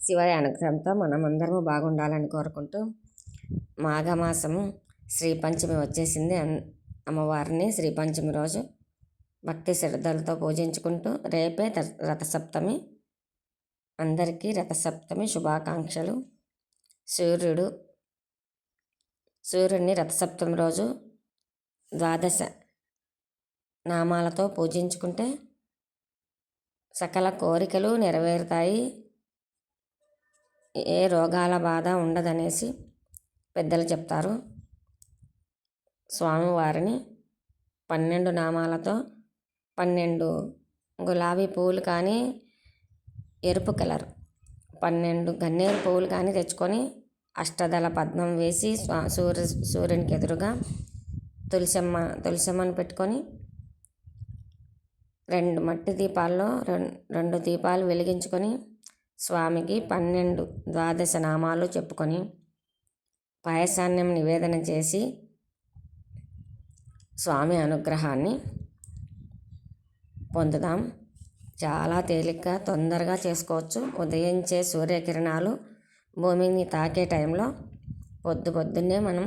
శివయ్య అనుగ్రహంతో మనమందరము బాగుండాలని కోరుకుంటూ మాఘమాసము శ్రీ పంచమి వచ్చేసింది. అన్- అమ్మవారిని శ్రీ పంచమి రోజు భక్తి శ్రద్ధలతో పూజించుకుంటూ రేపే ర- రథసప్తమి. అందరికీ రథసప్తమి శుభాకాంక్షలు. సూర్యుడు సూర్యుడిని రథసప్తమి రోజు ద్వాదశ నామాలతో పూజించుకుంటే సకల కోరికలు నెరవేరుతాయి. ఏ రోగాల బాధ ఉండదనేసి పెద్దలు చెప్తారు. స్వామివారిని పన్నెండు నామాలతో పన్నెండు గులాబీ పువ్వులు కానీ ఎరుపు కలర్ పన్నెండు గన్నేరు పువ్వులు కానీ తెచ్చుకొని అష్టదళ పద్మం వేసి స్వా సూర్య సూర్యునికి ఎదురుగా తులసమ్మ తులసమ్మని పెట్టుకొని రెండు మట్టి దీపాల్లో రెండు రెండు దీపాలు వెలిగించుకొని స్వామికి పన్నెండు ద్వాదశ నామాలు చెప్పుకొని పాయసాన్నం నివేదన చేసి స్వామి అనుగ్రహాన్ని పొందుదాం. చాలా తేలిగ్గా తొందరగా చేసుకోవచ్చు. ఉదయించే సూర్యకిరణాలు భూమిని తాకే టైంలో పొద్దు పొద్దున్నే మనం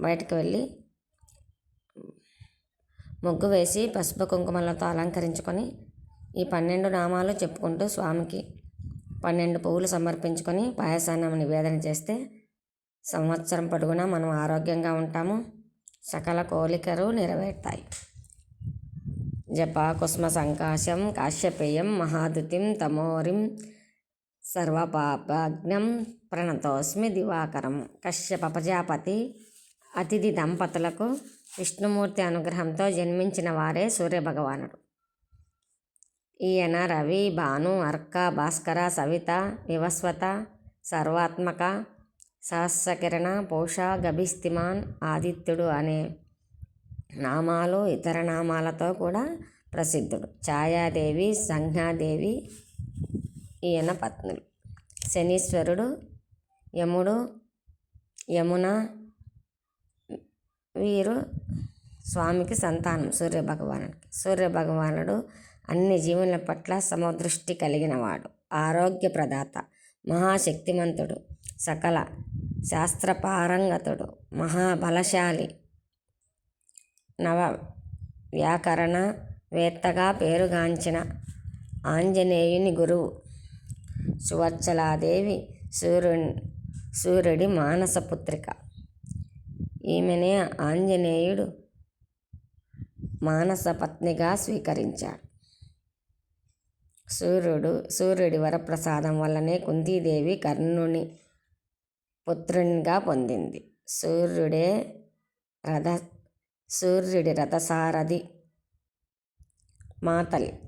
బయటకు వెళ్ళి ముగ్గు వేసి పసుపు కుంకుమలతో అలంకరించుకొని ఈ పన్నెండు నామాలు చెప్పుకుంటూ స్వామికి పన్నెండు పువ్వులు సమర్పించుకొని పాయసాన్నం నివేదన చేస్తే సంవత్సరం పొడుగునా మనం ఆరోగ్యంగా ఉంటాము. సకల కోలికలు నెరవేరుతాయి. జప కుస్మ సంకాశం కాశ్యపేయం మహాదుతిం తమోరిం సర్వపాపాగ్నం ప్రణతోస్మి దివాకరం కశ్యప ప్రజాపతి అతిథి దంపతులకు విష్ణుమూర్తి అనుగ్రహంతో జన్మించిన వారే సూర్యభగవానుడు. ఈయన రవి భాను అర్క భాస్కర సవిత వివస్వత సర్వాత్మక సహస్రకిరణ పోష గభిస్తిమాన్ ఆదిత్యుడు అనే నామాలు ఇతర నామాలతో కూడా ప్రసిద్ధుడు. ఛాయాదేవి సంజ్ఞాదేవి ఈయన పత్నులు. శనీశ్వరుడు యముడు యమున వీరు స్వామికి సంతానం సూర్యభగవానుడికి. సూర్యభగవానుడు అన్ని జీవుల పట్ల సమదృష్టి కలిగినవాడు. ఆరోగ్య ప్రదాత మహాశక్తిమంతుడు సకల శాస్త్రపారంగతుడు మహాబలశాలి నవ వ్యాకరణ వేత్తగా పేరుగాంచిన ఆంజనేయుని గురువు. సువర్చలాదేవి సూర్యుని సూర్యుడి మానసపుత్రిక ఈమెనే ఆంజనేయుడు మానసపత్నిగా స్వీకరించాడు. సూర్యుడు సూర్యుడి వరప్రసాదం వల్లనే కుంతీదేవి కర్ణుని పుత్రునిగా పొందింది. సూర్యుడే రథ సూర్యుడి రథసారథి మాతలి.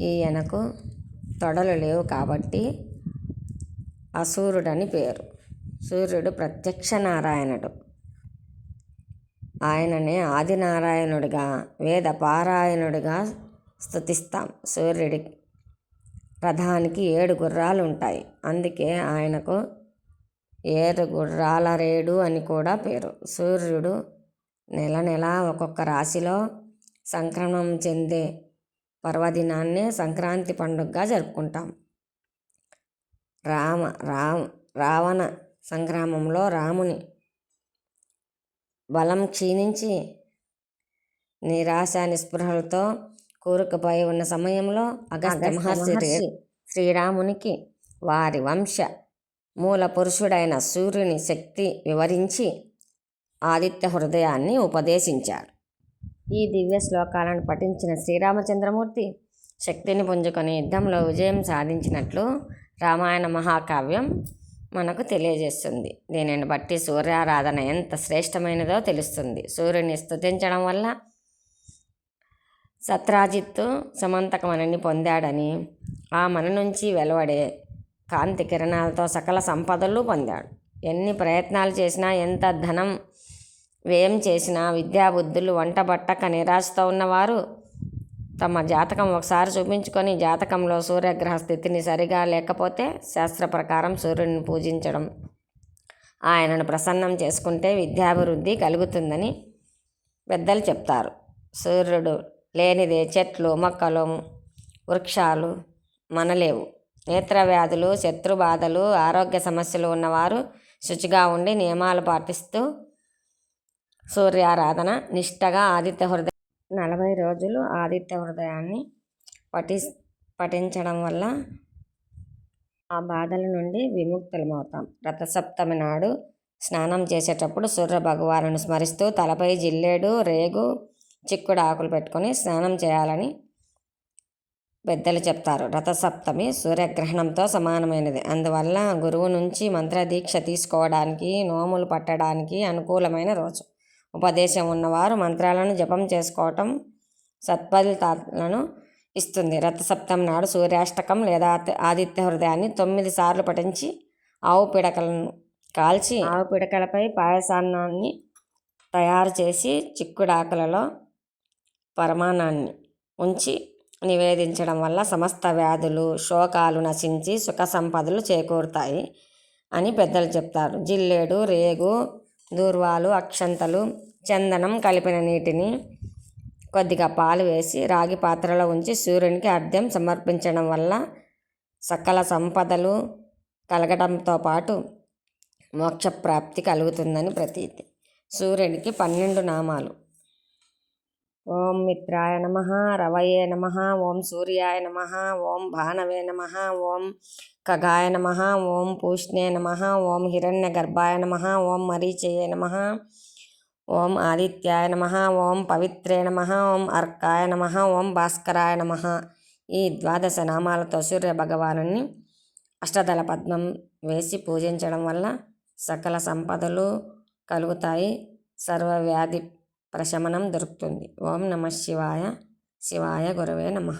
ఈయనకు తొడలు లేవు కాబట్టి అసూరుడని పేరు. సూర్యుడు ప్రత్యక్ష నారాయణుడు ఆయననే ఆదినారాయణుడిగా వేద పారాయణుడిగా స్థుతిస్తాం సూర్యుడి రథానికి ఏడు గుర్రాలు ఉంటాయి అందుకే ఆయనకు ఏడు గుర్రాల రేడు అని కూడా పేరు. సూర్యుడు నెల నెల ఒక్కొక్క రాశిలో సంక్రమణం చెందే పర్వదినాన్ని సంక్రాంతి పండుగగా జరుపుకుంటాం. రామ రామ రావణ సంగ్రామంలో రాముని బలం క్షీణించి నిరాశ నిస్పృహలతో కూరుకుపోయి ఉన్న సమయంలో అగస్త్య మహర్షి శ్రీ- శ్రీరామునికి వారి వంశ మూల పురుషుడైన సూర్యుని శక్తి వివరించి ఆదిత్య హృదయాన్ని ఉపదేశించాడు ఈ దివ్య శ్లోకాలను పఠించిన శ్రీరామచంద్రమూర్తి శక్తిని పుంజుకొని యుద్ధంలో విజయం సాధించినట్లు రామాయణ మహాకావ్యం మనకు తెలియజేస్తుంది. దీనిని బట్టి సూర్యారాధన ఎంత శ్రేష్టమైనదో తెలుస్తుంది. సూర్యుని స్తుతించడం వల్ల సత్రాజిత్ సమంతకమణిని పొందాడని ఆ మన నుంచి వెలువడే కాంతి కిరణాలతో సకల సంపదలు పొందాడు. ఎన్ని ప్రయత్నాలు చేసినా ఎంత ధనం వ్యయం చేసినా విద్యాబుద్ధులు వంటబట్టక నిరాశతో ఉన్నవారు తమ జాతకం ఒకసారి చూపించుకొని జాతకంలో సూర్యగ్రహ స్థితిని సరిగా లేకపోతే శాస్త్ర ప్రకారం సూర్యుడిని పూజించడం. ఆయనను ప్రసన్నం చేసుకుంటే విద్యాభివృద్ధి కలుగుతుందని పెద్దలు చెప్తారు. సూర్యుడు లేనిదే చెట్లు మొక్కలు వృక్షాలు మనలేవు. నేత్ర వ్యాధులు శత్రు బాధలు ఆరోగ్య సమస్యలు ఉన్నవారు శుచిగా ఉండి నియమాలు పాటిస్తూ సూర్యారాధన నిష్టగా ఆదిత్య హృదయం నలభై రోజులు ఆదిత్య హృదయాన్ని పఠి పఠించడం వల్ల ఆ బాధల నుండి విముక్తులమవుతాం. రథసప్తమి నాడు స్నానం చేసేటప్పుడు సూర్య భగవాను స్మరిస్తూ తలపై జిల్లేడు రేగు చిక్కుడు ఆకులు పెట్టుకొని స్నానం చేయాలని పెద్దలు చెప్తారు. రథసప్తమి సూర్యగ్రహణంతో సమానమైనది. అందువల్ల గురువు నుంచి మంత్రదీక్ష తీసుకోవడానికి నోములు పట్టడానికి అనుకూలమైన రోజు. ఉపదేశం ఉన్నవారు మంత్రాలను జపం చేసుకోవటం సత్ఫలితాలను ఇస్తుంది. రథసప్తమి నాడు సూర్యాష్టకం లేదా ఆదిత్య హృదయాన్ని తొమ్మిది సార్లు పఠించి ఆవు పిడకలను కాల్చి ఆవు పిడకలపై పాయసాన్నాన్ని తయారు చేసి చిక్కుడాకులలో పరమాణాన్ని ఉంచి నివేదించడం వల్ల సమస్త వ్యాధులు శోకాలు నశించి సుఖ సంపదలు చేకూరుతాయి అని పెద్దలు చెప్తారు. జిల్లేడు రేగు దూర్వాలు అక్షంతలు చందనం కలిపిన నీటిని కొద్దిగా పాలు వేసి రాగి పాత్రలో ఉంచి సూర్యునికి అర్ఘ్యం సమర్పించడం వల్ల సకల సంపదలు కలగడంతో పాటు మోక్షప్రాప్తి కలుగుతుందని ప్రతీతి. సూర్యునికి పన్నెండు నామాలు. ఓం మిత్రాయ నమ రవయే నమ ఓం సూర్యాయ నమ ఓం భానవే నమ ఓం ఖగాయ నమ ఓం పూష్ణే నమ ఓం హిరణ్య గర్భాయ నమ ఓం మరీచయే నమ ఓం ఆదిత్యాయ నమ ఓం పవిత్రే నమ ఓం అర్కాయ నమ ఓం భాస్కరాయ నమ ఈ ద్వాదశ నామాలతో సూర్య భగవాను అష్టదళ పద్మం వేసి పూజించడం వల్ల సకల సంపదలు కలుగుతాయి సర్వవ్యాధి ప్రశమనం దొరుకుతుంది. ఓం నమ శివాయ. శివాయ గురవే నమ.